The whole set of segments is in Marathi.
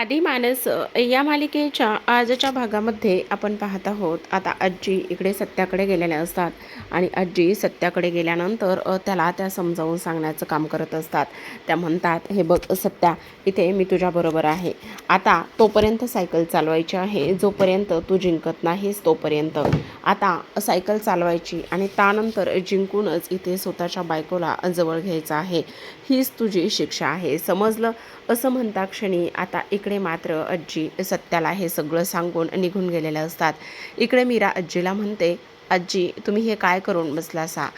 आधी मानस या मालिकेच्या आजच्या भागामध्ये आपण पाहत आहोत. आता आजी इकडे सत्याकडे गेलेल्या असतात आणि आजी सत्याकडे गेल्यानंतर त्याला त्या समजावून सांगण्याचं काम करत असतात. त्या म्हणतात हे बघ सत्या इथे मी तुझ्याबरोबर आहे. आता तोपर्यंत सायकल चालवायची आहे. जोपर्यंत तू जिंकत नाहीस तोपर्यंत. आता सायकल चालवायची आणि त्यानंतर जिंकूनच इथे स्वतःच्या बायकोला जवळ घ्यायचं आहे. हीच तुझी शिक्षा आहे. समजलं? असं म्हणता क्षणी आता इकडे मात्र आजी सत्याला हे सगळं सांगून निघून गेलेलं असतात. इकडे मीरा आजीला म्हणते आजी तुम्ही हे काय करून बसलासा?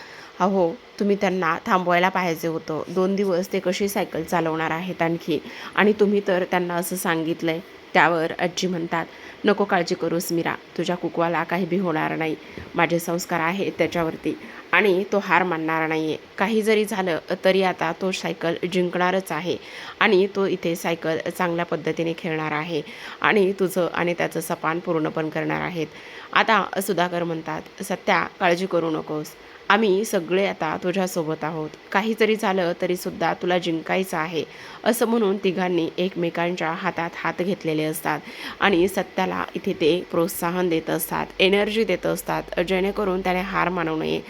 अहो तुम्ही त्यांना थांबवायला पाहिजे होतं. दोन दिवस ते कशी सायकल चालवणार आहेत आणखी? आणि तुम्ही तर त्यांना असं सांगितलं आहे त्यावर आजी म्हणतात नको काळजी करूस मीरा तुझ्या कुकवाला काही बी होणार नाही. माझे संस्कार आहेत त्याच्यावरती आणि तो हार मानणार नाही आहे काही जरी झालं तरी आता तो सायकल जिंकणारच आहे आणि तो इथे सायकल चांगल्या पद्धतीने खेळणार आहे आणि तुझं आणि त्याचं सपान पूर्ण पण करणार आहेत. आता सुधाकर म्हणतात सत्या काळजी करू नकोस. आम्ही सगळे आता तुझ्यासोबत आहोत. काही जरी झालं तरीसुद्धा तुला जिंकायचं आहे असं म्हणून तिघांनी एकमेकांच्या हातात हात घेतलेले असतात आणि सत्याला इथे ते प्रोत्साहन देत असतात एनर्जी देत असतात जेणेकरून त्याने हार मानू नये.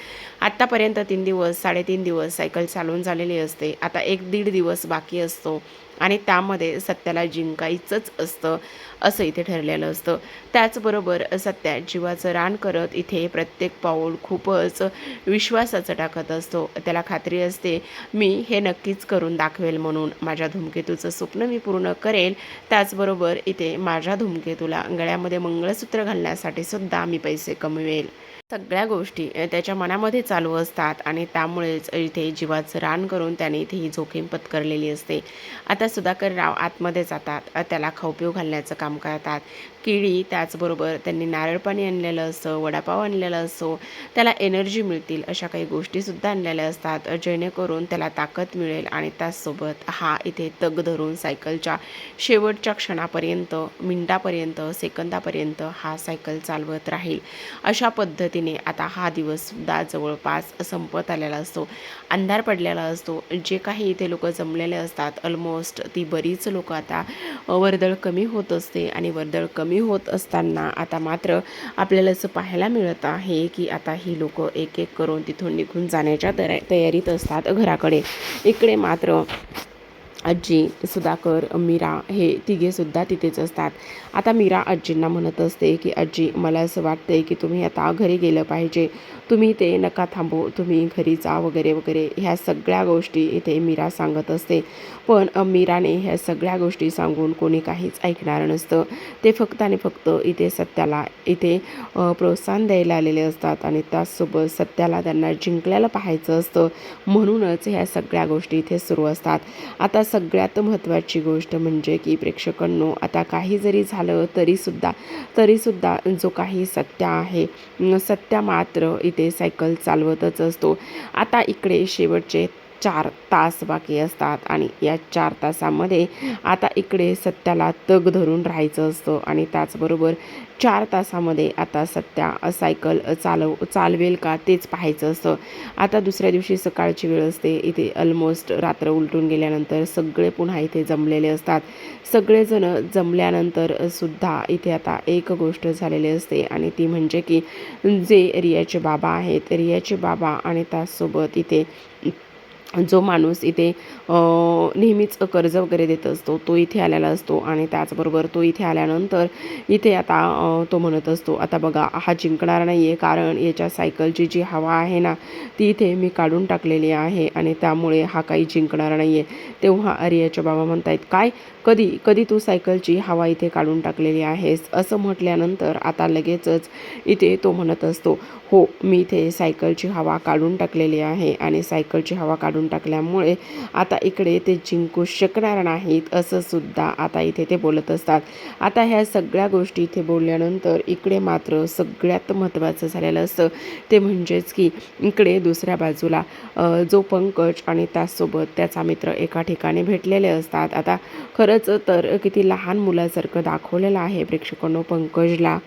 आत्तापर्यंत तीन दिवस साडेतीन दिवस सायकल चालवून झालेली असते. आता एक दीड दिवस बाकी असतो. आणि त्यामध्ये सत्याला जिंकायचंच असतं असं इथे ठरलेलं असतं. त्याचबरोबर सत्या जीवाचं रान करत इथे प्रत्येक पाऊल खूपच विश्वासाचं टाकत असतो. त्याला खात्री असते मी हे नक्कीच करून दाखवेल म्हणून. माझ्या धूमकेतूचं स्वप्न मी पूर्ण करेल. त्याचबरोबर इथे माझ्या धूमकेतूला गळ्यामध्ये मंगळसूत्र घालण्यासाठी सुद्धा मी पैसे कमवेल. सगळ्या गोष्टी त्याच्या मनामध्ये चालू असतात आणि त्यामुळेच इथे जीवाचं रान करून त्याने इथे ही जोखीम पत्करलेली असते. आता सुधाकर राव आतमध्ये जातात. त्याला खाऊपिऊ घालण्याचं काम करतात. केळी त्याचबरोबर त्यांनी नारळ पाणी आणलेलं असतं वडापाव आणलेला असतो त्याला एनर्जी मिळतील अशा काही गोष्टीसुद्धा आणलेल्या असतात. जेणेकरून त्याला ताकद मिळेल आणि त्याचसोबत हा इथे तग धरून सायकलच्या शेवटच्या क्षणापर्यंत मिनटापर्यंत सेकंदापर्यंत हा सायकल चालवत राहील. अशा पद्धतीने आता हा दिवससुद्धा जवळपास संपत आलेला असतो. अंधार पडलेला असतो. जे काही इथे लोक जमलेले असतात ऑलमोस्ट ती बरीच लोक आता वर्दळ कमी होत असते आणि वर्दळ कमी होत असताना आता मात्र आपल्याला असं पाहायला मिळत आहे की आता ही लोक एक एक करून तिथून निघून जाण्याच्या तया तयारीत असतात घराकडे. इकडे मात्र आजी सुधाकर मीरा हे तिघेसुद्धा तिथेच असतात. आता मीरा आजींना म्हणत असते की आजी मला असं वाटतंय की तुम्ही आता घरी गेलं पाहिजे. तुम्ही ते नका थांबू. तुम्ही घरी जा वगैरे वगैरे. ह्या सगळ्या गोष्टी इथे मीरा सांगत असते. पण मीराने ह्या सगळ्या गोष्टी सांगून कोणी काहीच ऐकणार नसतं. ते फक्त आणि फक्त इथे सत्याला इथे प्रोत्साहन द्यायला आलेले असतात आणि त्याचसोबत सत्याला त्यांना जिंकल्याला पाहायचं असतं. म्हणूनच ह्या सगळ्या गोष्टी इथे सुरू असतात. आता सगळ्यात महत्त्वाची गोष्ट म्हणजे की प्रेक्षकांनो आता काही जरी झालं तरीसुद्धा तरीसुद्धा जो काही सत्य आहे सत्या मात्र इथे सायकल चालवतच असतो. आता इकडे शेवटचे चार तास बाकी असतात आणि या चार तासामध्ये आता इकडे सत्याला तग धरून राहायचं असतं आणि त्याचबरोबर चार तासामध्ये आता सत्या सायकल चालव चालवेल का तेच पाहायचं असतं. आता दुसऱ्या दिवशी सकाळची वेळ असते. इथे ऑलमोस्ट रात्र उलटून गेल्यानंतर सगळे पुन्हा इथे जमलेले असतात. सगळेजण जमल्यानंतर सुद्धा इथे आता एक गोष्ट झालेली असते आणि ती म्हणजे की जे रियाचे बाबा आहेत रियाचे बाबा आणि त्याचसोबत इथे जो माणूस इथे नेहमीच कर्ज वगैरे देत असतो तो इथे आलेला असतो आणि त्याचबरोबर तो इथे आल्यानंतर इथे आता तो म्हणत असतो आता बघा हा जिंकणार नाही आहे कारण याच्या सायकलची जी हवा आहे ना ती इथे मी काढून टाकलेली आहे आणि त्यामुळे हा काही जिंकणार नाही आहे तेव्हा आर्याचे बाबा म्हणतायत काय? कधी कधी तू सायकलची हवा इथे काढून टाकलेली आहेस? असं म्हटल्यानंतर आता लगेचच इथे तो म्हणत असतो हो मी इथे सायकलची हवा काढून टाकलेली आहे आणि सायकलची हवा काढून टाकल्यामुळे आता इकडे ते जिंकू शकणार नाहीत असं सुद्धा आता इथे ते बोलत असतात. आता ह्या सगळ्या गोष्टी इथे बोलल्यानंतर इकडे मात्र सगळ्यात महत्त्वाचं झालेलं असतं. ते म्हणजेच की इकडे दुसऱ्या बाजूला जो पंकज आणि त्यासोबत त्याचा मित्र एका ठिकाणी भेटलेले असतात. आता खरंच तर किती लहान मुलासारखं दाखवलेलं आहे प्रेक्षकांनो पंकजला.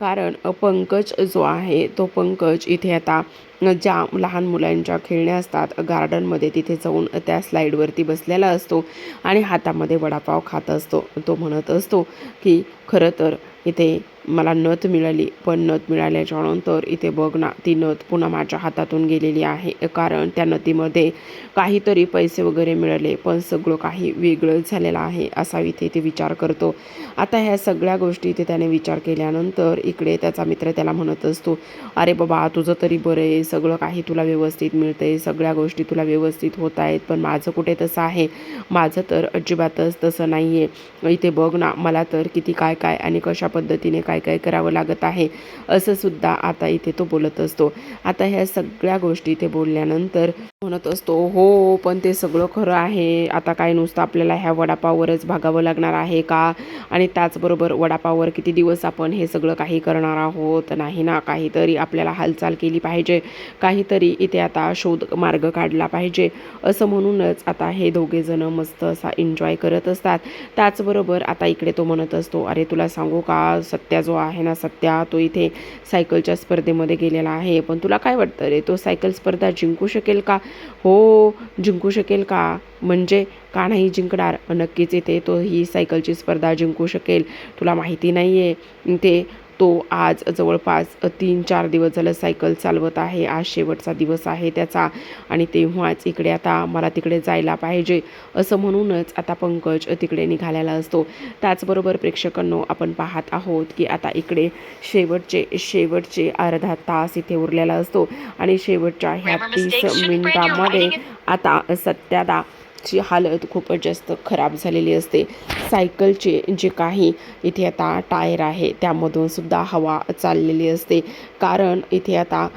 कारण पंकज जो आहे तो पंकज इथे आता ज्या लहान मुलांच्या खेळण्या असतात गार्डनमध्ये तिथे जाऊन त्या स्लाईडवरती बसलेला असतो आणि हातामध्ये वडापाव खात असतो. तो म्हणत असतो की खरं तर इथे मला नथ मिळाली पण नथ मिळाल्याच्या नंतर इथे बघ ना ती नथ पुन्हा माझ्या हातातून गेलेली आहे. कारण त्या नथीमध्ये काहीतरी पैसे वगैरे मिळाले पण सगळं काही वेगळंच झालेलं आहे असा इथे ते विचार करतो. आता ह्या सगळ्या गोष्टी इथे त्याने विचार केल्यानंतर इकडे त्याचा मित्र त्याला म्हणत असतो अरे बाबा तुझं तरी बरं आहे सगळं काही तुला व्यवस्थित मिळतं आहे सगळ्या गोष्टी तुला व्यवस्थित होत आहेत पण माझं कुठे तसं आहे? माझं तर अजिबातच तसं नाही आहे इथे बघ ना मला तर किती काय काय आणि कशा पद्धतीने काय काय काय करावं लागत आहे असं सुद्धा आता इथे तो बोलत असतो. आता ह्या सगळ्या गोष्टी इथे बोलल्यानंतर म्हणत असतो हो पण ते सगळं खरं आहे. आता काय नुसतं आपल्याला ह्या वडापाववरच भागावं लागणार आहे का? आणि त्याचबरोबर वडापाववर किती दिवस आपण हे सगळं काही करणार आहोत? नाही ना काहीतरी आपल्याला हालचाल केली पाहिजे. काहीतरी इथे आता शोध मार्ग काढला पाहिजे. असं म्हणूनच आता हे दोघे जण मस्त असा एन्जॉय करत असतात. त्याचबरोबर आता इकडे तो म्हणत असतो अरे तुला सांगू का? सत्या जो आहे ना सत्या तो इथे सायकलच्या स्पर्धेमध्ये गेलेला आहे. पण तुला काय वाटतं रे? तो सायकल स्पर्धा जिंकू शकेल का? हो जिंकू शकेल का? म्हणजे का नाही जिंकणार? नक्कीच इथे तो ही सायकलची स्पर्धा जिंकू शकेल. तुला माहिती नाही आहे ते तो आज जवळपास तीन चार दिवस झालं सायकल चालवत आहे. आज शेवटचा दिवस आहे त्याचा आणि तेव्हाच इकडे आता मला तिकडे जायला पाहिजे असं म्हणूनच आता पंकज तिकडे निघालेला असतो. त्याचबरोबर प्रेक्षकांनो आपण पाहत आहोत की आता इकडे शेवटचे शेवटचे अर्धा तास इथे उरलेला असतो आणि शेवटच्या ह्या तीस मिनिटामध्ये आता सत्यादा ची हालत खूपच जास्त खराब झालेली असते. सायकलचे जे काही इथे आता टायर आहे त्यामधून सुद्धा हवा चाललेली असते. कारण इथे आता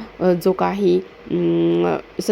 जो काही स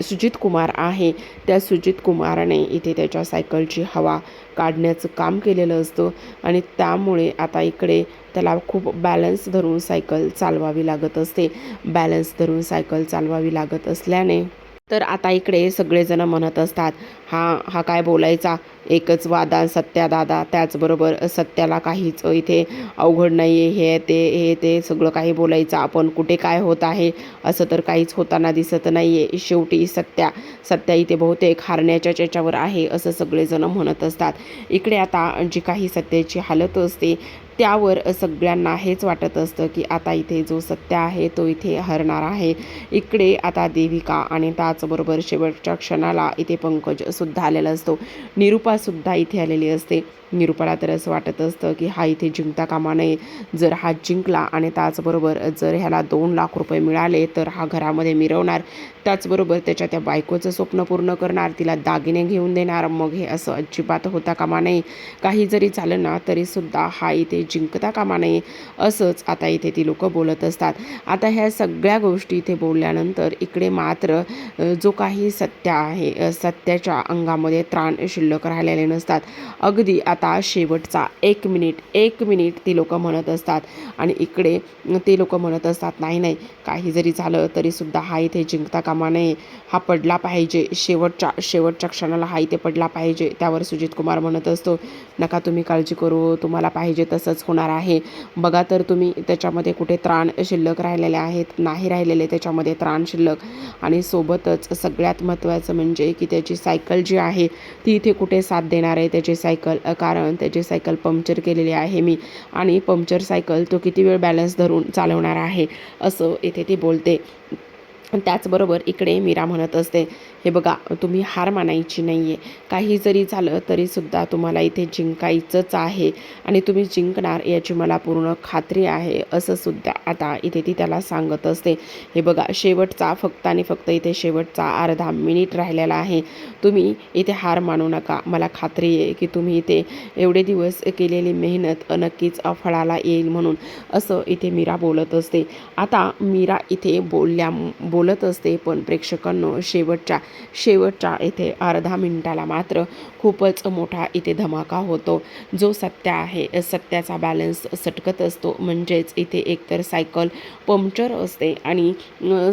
सुजित कुमार आहे त्या सुजित कुमारने इथे त्याच्या सायकलची हवा काढण्याचं काम केलेलं असतं आणि त्यामुळे आता इकडे त्याला खूप बॅलन्स धरून सायकल चालवावी लागत असते. बॅलन्स धरून सायकल चालवावी लागत असल्याने तर आता इकडे सगळेजण म्हणत असतात हा हा काय बोलायचा? एकच वादा सत्या दादा त्याचबरोबर सत्याला काहीच इथे अवघड नाही आहे हे ते हे ते सगळं काही बोलायचं. आपण कुठे काय होत आहे? असं तर काहीच होताना दिसत नाही आहे शेवटी सत्या सत्या इथे बहुतेक हारण्याच्या त्याच्यावर आहे असं सगळेजण म्हणत असतात. इकडे आता जी काही सत्याची हालत असते त्यावर सगळ्यांना हेच वाटत असतं की आता इथे जो सत्य आहे तो इथे हरणार आहे. इकडे आता देविका आणि त्याचबरोबर शेवटच्या क्षणाला इथे पंकज सुद्धा आलेला असतो. निरुपासुद्धा इथे आलेली असते. निरुपाला तर असं वाटत असतं की हा इथे जिंकता कामा नये. जर हा जिंकला आणि त्याचबरोबर जर ह्याला दोन लाख रुपये मिळाले तर हा घरामध्ये मिरवणार. त्याचबरोबर त्याच्या त्या बायकोचं स्वप्न पूर्ण करणार. तिला दागिने घेऊन देणार. मग हे असं अजिबात होता कामा नये. काही जरी झालं ना तरीसुद्धा हा इथे जिंकता कामा नये असंच आता इथे ती लोकं बोलत असतात. आता ह्या सगळ्या गोष्टी इथे बोलल्यानंतर इकडे मात्र जो काही सत्य आहे सत्याच्या अंगामध्ये त्राण शिल्लक राहिलेले नसतात. अगदी आता शेवटचा एक मिनिट एक मिनिट ती लोकं म्हणत असतात. आणि इकडे ते लोक म्हणत असतात नाही नाही काही जरी झालं तरीसुद्धा हा इथे जिंकता कामा नये. हा पडला पाहिजे. शेवटच्या शेवटच्या क्षणाला हा इथे पडला पाहिजे. त्यावर सुजित कुमार म्हणत असतो नका तुम्ही काळजी करू. तुम्हाला पाहिजे तसंच होणार आहे. बघा तर तुम्ही त्याच्यामध्ये कुठे त्राण शिल्लक राहिलेले आहेत नाही राहिलेले त्याच्यामध्ये त्राण शिल्लक. आणि सोबतच सगळ्यात महत्त्वाचं म्हणजे की त्याची सायकल जी आहे ती इथे कुठे साथ देणार आहे त्याची सायकल कारण त्याची सायकल पंक्चर केलेली आहे मी. आणि पंक्चर सायकल तो किती वेळ बॅलन्स धरून चालवणार आहे असं इथे ती बोलते. त्याचबरोबर इकडे मीरा म्हणत असते हे बघा तुम्ही हार मानायची नाही आहे काही जरी झालं तरीसुद्धा तुम्हाला इथे जिंकायचंच आहे. आणि तुम्ही जिंकणार याची मला पूर्ण खात्री आहे असंसुद्धा आता इथे ती त्याला सांगत असते. हे बघा शेवटचा फक्त आणि फक्त इथे शेवटचा अर्धा मिनिट राहिलेला आहे. तुम्ही इथे हार मानू नका. मला खात्री आहे की तुम्ही इथे एवढे दिवस केलेली मेहनत नक्कीच फळाला येईल म्हणून असं इथे मीरा बोलत असते. आता मीरा इथे बोलल्या बोलत असते पण प्रेक्षकांनो शेवटच्या शेवटच्या इथे अर्धा मिनिटाला मात्र खूपच मोठा इथे धमाका होतो. जो सत्या आहे सत्याचा बॅलन्स सटकत असतो. म्हणजेच इथे एकतर सायकल पंक्चर असते आणि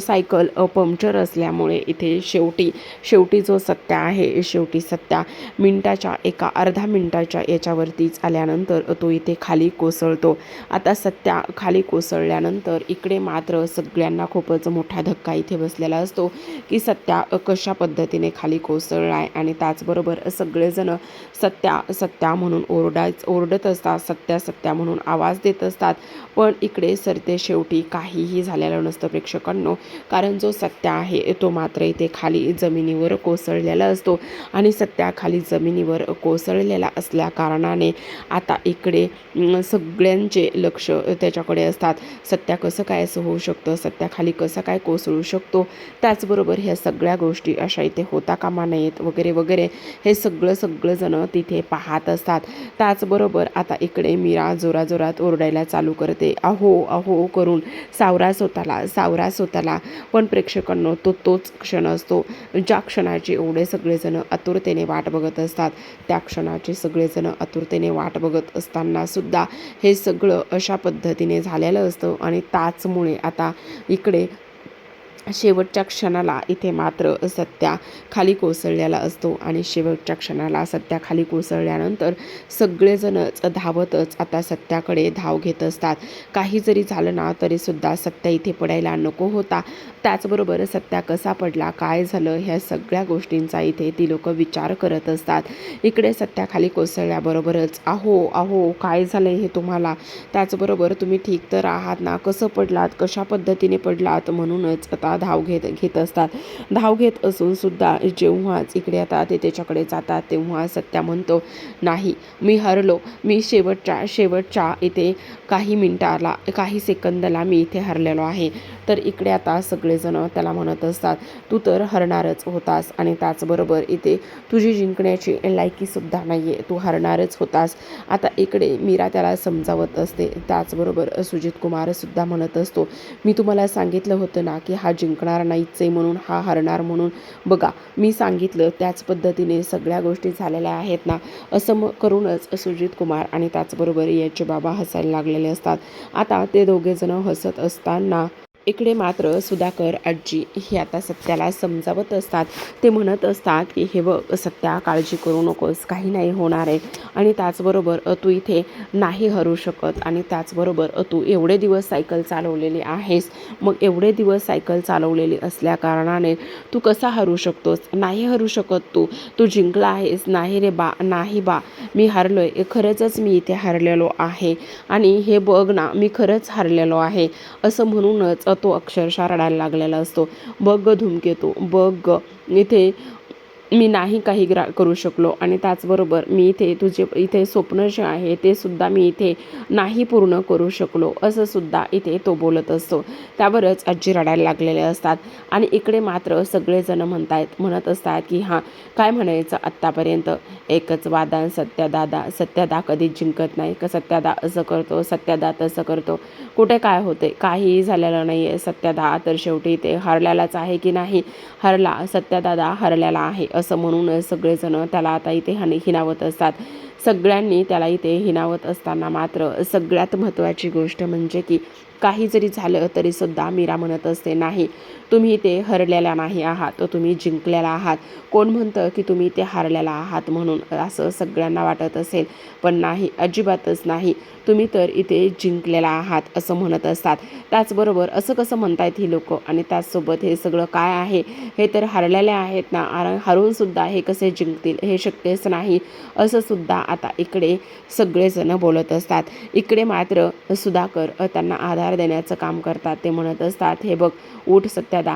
सायकल पंक्चर असल्यामुळे इथे शेवटी शेवटी जो सत्या आहे शेवटी सत्या मिनटाच्या एका अर्धा मिनटाच्या याच्यावरतीच आल्यानंतर तो इथे खाली कोसळतो. आता सत्या खाली कोसळल्यानंतर इकडे मात्र सगळ्यांना खूपच मोठा धक्का इथे बसलेला असतो की सत्या कशा अशा पद्धतीने खाली कोसळला आहे आणि त्याचबरोबर सगळेजण सत्या सत्या म्हणून ओरडायच ओरडत असतात सत्या सत्या म्हणून आवाज देत असतात. पण इकडे सरते शेवटी काहीही झालेलं नसतं प्रेक्षकांनो. कारण जो सत्या आहे तो मात्र इथे खाली जमिनीवर कोसळलेला असतो. आणि सत्या खाली जमिनीवर कोसळलेला असल्या कारणाने आता इकडे सगळ्यांचे लक्ष त्याच्याकडे असतात. सत्या कसं काय असं होऊ शकतं? सत्या खाली कसं काय कोसळू शकतो? त्याचबरोबर ह्या सगळ्या गोष्टी अशा इथे होता कामा नयेत वगैरे वगैरे हे सगळं सगळंजणं तिथे पाहत असतात. त्याचबरोबर आता इकडे मीरा जोराजोरात ओरडायला चालू करते. अहो अहो करून सावरा स्वतःला सावरा स्वतःला. पण प्रेक्षकांनो तो तोच क्षण असतो. ज्या क्षणाची एवढे सगळेजण आतुरतेने वाट बघत असतात त्या क्षणाचे सगळेजण आतुरतेने वाट बघत असताना सुद्धा हे सगळं अशा पद्धतीने झालेलं असतं. आणि त्याचमुळे आता इकडे शेवटच्या क्षणाला इथे मात्र सत्या खाली कोसळलेला असतो आणि शेवटच्या क्षणाला सत्या खाली कोसळल्यानंतर सगळेजणच धावतच आता सत्याकडे धाव घेत असतात. काही जरी झालं ना तरीसुद्धा सत्या इथे पडायला नको होता. त्याचबरोबर सत्या कसा पडला काय झालं ह्या सगळ्या गोष्टींचा इथे ती लोक विचार करत असतात. इकडे सत्या खाली कोसळल्याबरोबरच आहो आहो काय झालं हे तुम्हाला? त्याचबरोबर तुम्ही ठीक तर आहात ना? कसं पडलात? कशा पद्धतीने पडलात? म्हणूनच आता धाव घेत घेत असतात. धाव घेत असून सुद्धा जेव्हाच इकडे आता ते त्याच्याकडे जातात तेव्हा सत्या म्हणतो नाही मी हरलो. मी शेवटच्या शेवटच्या इथे काही मिनिटाला काही सेकंदला मी इथे हरलेलो आहे. तर इकडे आता सगळेजण त्याला म्हणत असतात तू तर हरणारच होतास आणि त्याचबरोबर इथे तुझी जिंकण्याची लायकीसुद्धा नाही आहे तू हरणारच होतास. आता इकडे मीरा त्याला समजावत असते. त्याचबरोबर सुजित कुमारसुद्धा म्हणत असतो मी तुम्हाला सांगितलं होतं ना की हा जिंकणार नाहीच आहे म्हणून हा हरणार म्हणून. बघा मी सांगितलं त्याच पद्धतीने सगळ्या गोष्टी झालेल्या आहेत ना? असं मग करूनच सुजित कुमार आणि त्याचबरोबर याचे बाबा हसायला लागलेले असतात. आता ते दोघेजणं हसत असताना इकडे मात्र सुधाकर आजी हे आता सत्याला समजावत असतात. ते म्हणत असतात की हे बघ सत्या काळजी करू नकोस काही नाही होणार आहे. आणि त्याचबरोबर अ, तू इथे नाही हरू शकत आणि त्याचबरोबर अ, तू एवढे दिवस सायकल चालवलेली आहेस. मग एवढे दिवस सायकल चालवलेली असल्या कारणाने तू कसा हरू शकतोस? नाही हरू शकत तू. तू जिंकला आहेस. नाही रे बा नाही बा. मी हरलो आहे खरंचच मी इथे हरलेलो आहे. आणि हे बघ ना मी खरंच हरलेलो आहे. असं म्हणूनच तो अक्षरशः रडायला लागलेला असतो. बग धूमकेतू बग इथे मी नाही काही ग्रा करू शकलो. आणि त्याचबरोबर मी इथे तुझे इथे स्वप्न जे आहे ते सुद्धा मी इथे नाही पूर्ण करू शकलो असं सुद्धा इथे तो बोलत असतो. त्यावरच आजी रडायला लागलेले असतात. आणि इकडे मात्र सगळेजण म्हणतायत म्हणत असतात की हां काय म्हणायचं आत्तापर्यंत? एकच वादा सत्यादादा सत्यादा कधीच जिंकत नाही. का सत्यादा असं करतो सत्यादा तसं करतो. कुठे काय होते? काहीही झालेलं नाही आहे सत्यादा तर शेवटी ते हरल्यालाच आहे की नाही? हरला सत्यादादा हरल्याला आहे. असं म्हणून सगळेजण त्याला आता इथे हनी हिनावत असतात. सगळ्यांनी त्याला इथे हिनावत असताना मात्र सगळ्यात महत्त्वाची गोष्ट म्हणजे की काही जरी झालं तरीसुद्धा मीरा म्हणत असते नाही तुम्ही ते हरलेला नाही आहात तर तुम्ही जिंकलेला आहात. कोण म्हणतं की तुम्ही ते हारलेला आहात म्हणून असं सगळ्यांना वाटत असेल पण नाही अजिबातच नाही. तुम्ही तर इथे जिंकलेला आहात असं म्हणत असतात. त्याचबरोबर असं कसं म्हणतायत ही लोक? आणि त्याचसोबत हे सगळं काय आहे? हे तर हरलेले आहेत ना आर- हरूनसुद्धा हे कसे जिंकतील? हे शक्यच नाही. असंसुद्धा आता इकडे सगळेजण बोलत असतात. इकडे मात्र सुधाकर त्यांना आधार देण्याचं काम करतात. ते म्हणत असतात हे बघ ऊठ सत्या दादा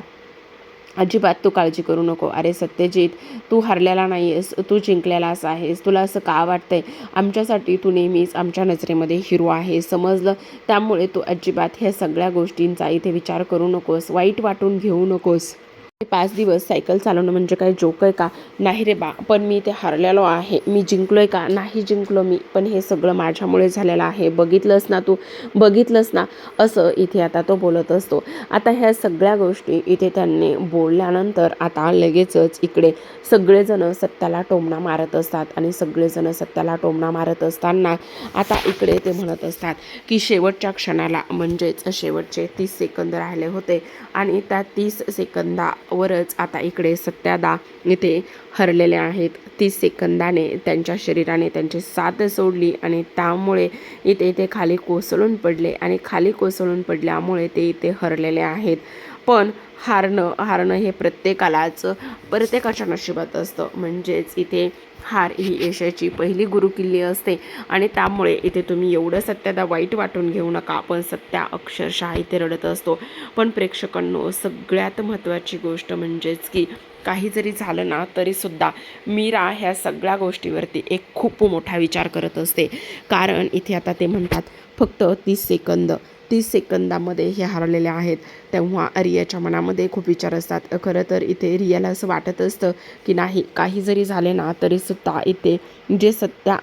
अजिबात तू काळजी करू नको. अरे सत्यजित तू हरलेला नाही आहेस तू जिंकलेलाच आहेस. तुला असं का वाटतंय? आमच्यासाठी तू नेहमीच आमच्या नजरेमध्ये हिरो आहे समजलं? त्यामुळे तू अजिबात ह्या सगळ्या गोष्टींचा इथे विचार करू नकोस. वाईट वाटून घेऊ नकोस. पाच दिवस सायकल चालवणं म्हणजे काय जोक आहे का? नाही रे बा पण मी ते हरलेलो आहे. मी जिंकलोय का? नाही जिंकलो मी पण हे सगळं माझ्यामुळे झालेलं आहे. बघितलंस ना तू? बघितलंस ना? असं इथे आता तो बोलत असतो. आता ह्या सगळ्या गोष्टी इथे त्यांनी बोलल्यानंतर आता लगेचच इकडे सगळेजण सत्याला टोमणा मारत असतात आणि सगळेजण सत्याला टोमणा मारत असताना आता इकडे ते म्हणत असतात की शेवटच्या क्षणाला म्हणजेच शेवटचे तीस सेकंद राहिले होते आणि त्या तीस सेकंदा वरच आता इकडे सत्यादा इथे हरलेले आहेत. तीस सेकंदाने त्यांच्या शरीराने त्यांची साथ सोडली आणि त्यामुळे इथे ते खाली कोसळून पडले आणि खाली कोसळून पडल्यामुळे ते इथे हरलेले आहेत. पण हारणं हारणं हे प्रत्येकालाच प्रत्येकाच्या नशिबात असतं. म्हणजेच इथे हार ही यशाची पहिली गुरुकिल्ली असते. आणि त्यामुळे इथे तुम्ही एवढं सत्यादा वाईट वाटून घेऊ नका पण सत्या अक्षरशः इथे रडत असतो. पण प्रेक्षकांनो सगळ्यात महत्त्वाची गोष्ट म्हणजेच की काही जरी झालं ना तरीसुद्धा मीरा ह्या सगळ्या गोष्टीवरती एक खूप मोठा विचार करत असते. कारण इथे आता ते म्हणतात फक्त तीस सेकंद. तीस सेकंदामध्ये हे हरलेले आहेत. तेव्हा रियाच्या मनामध्ये खूप विचार असतात. खरं तर इथे रियाला असं वाटत असतं की नाही काही जरी झाले ना तरीसुद्धा इथे जे सत्या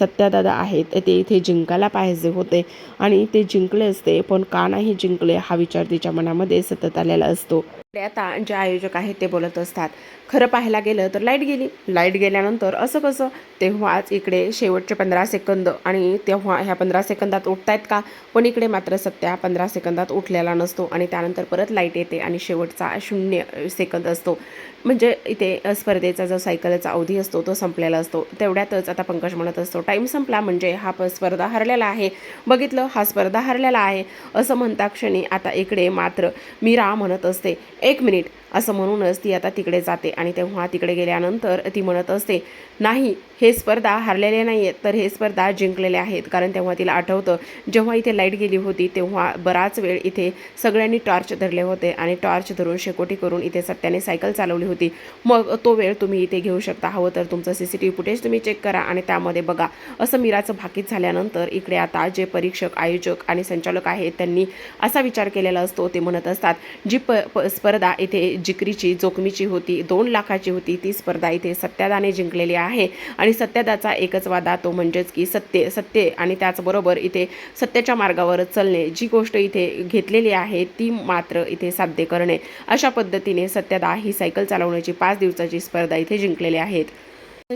सत्यादादा आहेत ते इथे जिंकायला पाहिजे होते. आणि ते जिंकले असते पण का नाही जिंकले हा विचार तिच्या मनामध्ये सतत आलेला असतो. आता जे आयोजक आहेत ते बोलत असतात. खरं पाहायला गेलं तर लाइट गेली. लाइट गेल्यानंतर असं कसं? तेव्हाच इकडे शेवटचे पंधरा सेकंद आणि तेव्हा ह्या पंधरा सेकंदात उठतायत का? पण इकडे मात्र सत्या पंधरा सेकंदात उठलेला नसतो आणि त्यानंतर परत लाइट येते आणि शेवटचा शून्य सेकंद असतो. म्हणजे इथे स्पर्धेचा जो सायकलचा अवधी असतो तो संपलेला असतो. तेवढ्यातच आता पंकज म्हणत असतो टाईम संपला म्हणजे हा प स्पर्धा हरलेला आहे. बघितलं हा स्पर्धा हरलेला आहे. असं म्हणता क्षणी आता इकडे मात्र मीरा म्हणत असते एक मिनिट असं म्हणूनच ती आता तिकडे जाते आणि तेव्हा तिकडे गेल्यानंतर ती म्हणत असते नाही हे स्पर्धा हरलेले नाही आहेत तर हे स्पर्धा जिंकलेले आहेत. कारण तेव्हा तिला आठवतं जेव्हा इथे लाइट गेली होती तेव्हा बराच वेळ इथे सगळ्यांनी टॉर्च धरले होते आणि टॉर्च धरून शेकोटी करून इथे सत्याने सायकल चालवली होती. मग तो वेळ तुम्ही इथे घेऊ शकता हवं तर तुमचं C C T V footage तुम्ही चेक करा आणि त्यामध्ये बघा. असं मीराचं भाकीत झाल्यानंतर इकडे आता जे परीक्षक आयोजक आणि संचालक आहेत त्यांनी असा विचार केलेला असतो ते म्हणत असतात जी प प स्पर्धा इथे जिकरीची जोखमीची होती दोन लाखाची होती ती स्पर्धा इथे सत्यादाने जिंकलेली आहे. आणि सत्यादाचा एकच वादा तो म्हणजेच की सत्य सत्य आणि त्याचबरोबर इथे सत्याच्या मार्गावर चालणे जी गोष्ट इथे घेतलेली आहे ती मात्र इथे साध्य करणे. अशा पद्धतीने सत्यादा ही सायकल चालवण्याची पाच दिवसाची स्पर्धा इथे जिंकलेली आहेत.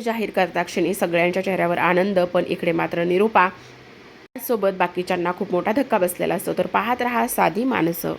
जाहीर करता क्षणी सगळ्यांच्या चेहऱ्यावर आनंद पण इकडे मात्र निरूपा. सोबत बाकीच्यांना खूप मोठा धक्का बसलेला असतो. तर पाहत रहा साधी माणसं.